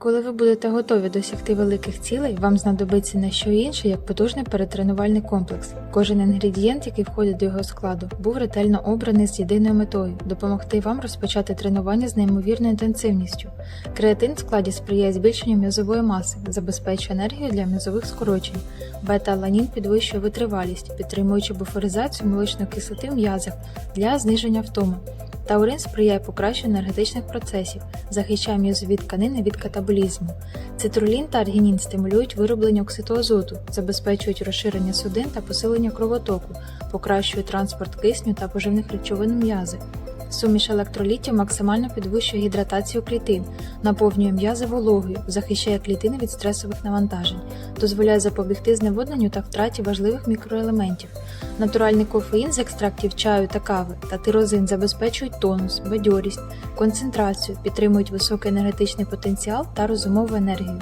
Коли ви будете готові досягти великих цілей, вам знадобиться не що інше, як потужний перетренувальний комплекс. Кожен інгредієнт, який входить до його складу, був ретельно обраний з єдиною метою допомогти вам розпочати тренування з неймовірною інтенсивністю. Креатин в складі сприяє збільшенню м'язової маси, забезпечує енергію для м'язових скорочень. Бета-аланін підвищує витривалість, підтримуючи буферизацію молочної кислоти в м'язах для зниження втоми. Таурин сприяє покращенню енергетичних процесів, захищає м'язові тканини від катаболізму. Цитрулін та аргінін стимулюють вироблення окситоазоту, забезпечують розширення судин та посилення кровотоку, покращують транспорт кисню та поживних речовин м'язи. Суміш електролітів максимально підвищує гідратацію клітин, наповнює м'язи вологою, захищає клітини від стресових навантажень, дозволяє запобігти зневодненню та втраті важливих мікроелементів. Натуральний кофеїн з екстрактів чаю та кави та тирозин забезпечують тонус, бадьорість, концентрацію, підтримують високий енергетичний потенціал та розумову енергію.